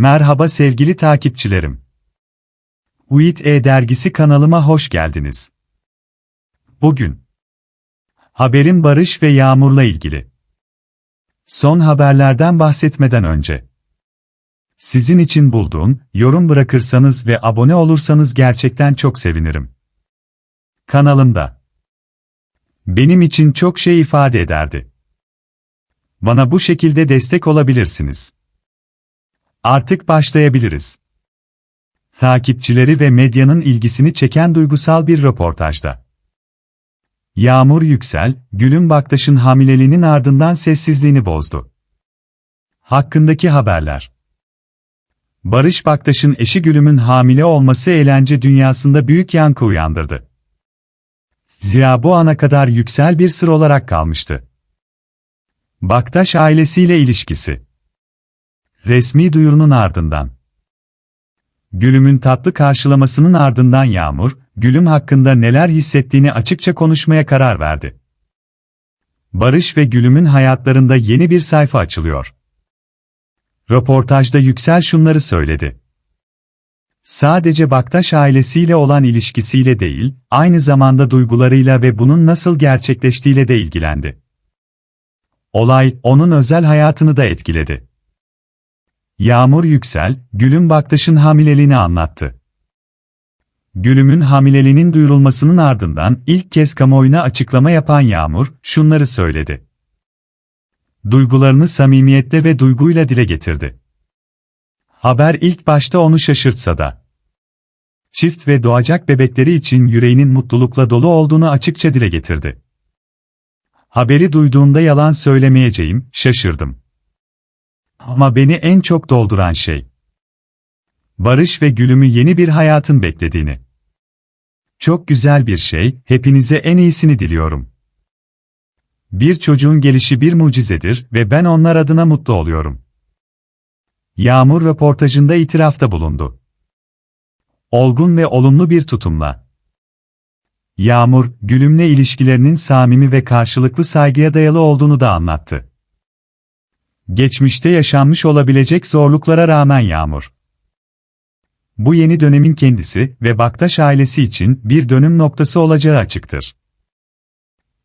Merhaba sevgili takipçilerim. UİT E-Dergisi kanalıma hoş geldiniz. Bugün haberin Barış ve Yağmur'la ilgili. Son haberlerden bahsetmeden önce sizin için bulduğum, yorum bırakırsanız ve abone olursanız gerçekten çok sevinirim. Kanalımda benim için çok şey ifade ederdi. Bana bu şekilde destek olabilirsiniz. Artık başlayabiliriz. Takipçileri ve medyanın ilgisini çeken duygusal bir röportajda. Yağmur Yüksel, Gülüm Baktaş'ın hamileliğinin ardından sessizliğini bozdu. Hakkındaki haberler. Barış Baktaş'ın eşi Gülüm'ün hamile olması eğlence dünyasında büyük yankı uyandırdı. Zira bu ana kadar Yüksel bir sır olarak kalmıştı. Baktaş ailesiyle ilişkisi. Resmi duyurunun ardından. Gülüm'ün tatlı karşılamasının ardından Yağmur, Gülüm hakkında neler hissettiğini açıkça konuşmaya karar verdi. Barış ve Gülüm'ün hayatlarında yeni bir sayfa açılıyor. Röportajda Yüksel şunları söyledi. Sadece Baktaş ailesiyle olan ilişkisiyle değil, aynı zamanda duygularıyla ve bunun nasıl gerçekleştiğiyle de ilgilendi. Olay, onun özel hayatını da etkiledi. Yağmur Yüksel, Gülüm Baktaş'ın hamileliğini anlattı. Gülüm'ün hamileliğinin duyurulmasının ardından ilk kez kamuoyuna açıklama yapan Yağmur, şunları söyledi. Duygularını samimiyetle ve duyguyla dile getirdi. Haber ilk başta onu şaşırtsa da. Çift ve doğacak bebekleri için yüreğinin mutlulukla dolu olduğunu açıkça dile getirdi. Haberi duyduğumda yalan söylemeyeceğim, şaşırdım. Ama beni en çok dolduran şey. Barış ve Gülüm'ü yeni bir hayatın beklediğini. Çok güzel bir şey, hepinize en iyisini diliyorum. Bir çocuğun gelişi bir mucizedir ve ben onlar adına mutlu oluyorum. Yağmur röportajında itirafta bulundu. Olgun ve olumlu bir tutumla. Yağmur, Gülüm'le ilişkilerinin samimi ve karşılıklı saygıya dayalı olduğunu da anlattı. Geçmişte yaşanmış olabilecek zorluklara rağmen Yağmur. Bu yeni dönemin kendisi ve Baktaş ailesi için bir dönüm noktası olacağı açıktır.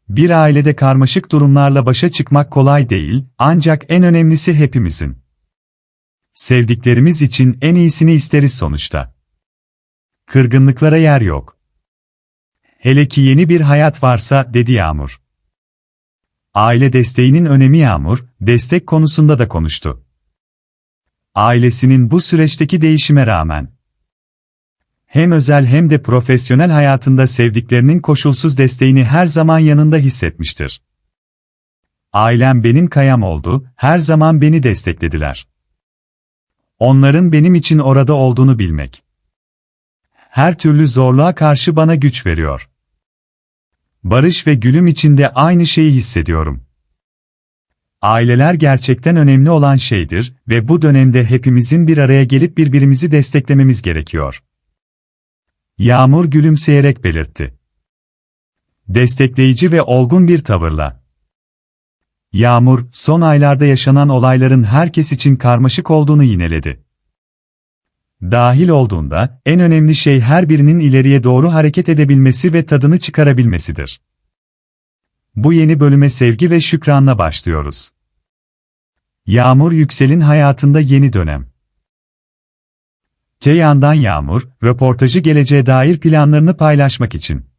Bir ailede karmaşık durumlarla başa çıkmak kolay değil, ancak en önemlisi hepimizin. Sevdiklerimiz için en iyisini isteriz sonuçta. Kırgınlıklara yer yok. Hele ki yeni bir hayat varsa, dedi Yağmur. Aile desteğinin önemi Yağmur, destek konusunda da konuştu. Ailesinin bu süreçteki değişime rağmen hem özel hem de profesyonel hayatında sevdiklerinin koşulsuz desteğini her zaman yanında hissetmiştir. Ailem benim kayam oldu, her zaman beni desteklediler. Onların benim için orada olduğunu bilmek. Her türlü zorluğa karşı bana güç veriyor. Barış ve gülüm içinde aynı şeyi hissediyorum. Aileler gerçekten önemli olan şeydir ve bu dönemde hepimizin bir araya gelip birbirimizi desteklememiz gerekiyor. Yağmur gülümseyerek belirtti. Destekleyici ve olgun bir tavırla. Yağmur, son aylarda yaşanan olayların herkes için karmaşık olduğunu yineledi. Dahil olduğunda, en önemli şey her birinin ileriye doğru hareket edebilmesi ve tadını çıkarabilmesidir. Bu yeni bölüme sevgi ve şükranla başlıyoruz. Yağmur Yüksel'in hayatında yeni dönem. Ceyhan'dan Yağmur, röportajı geleceğe dair planlarını paylaşmak için.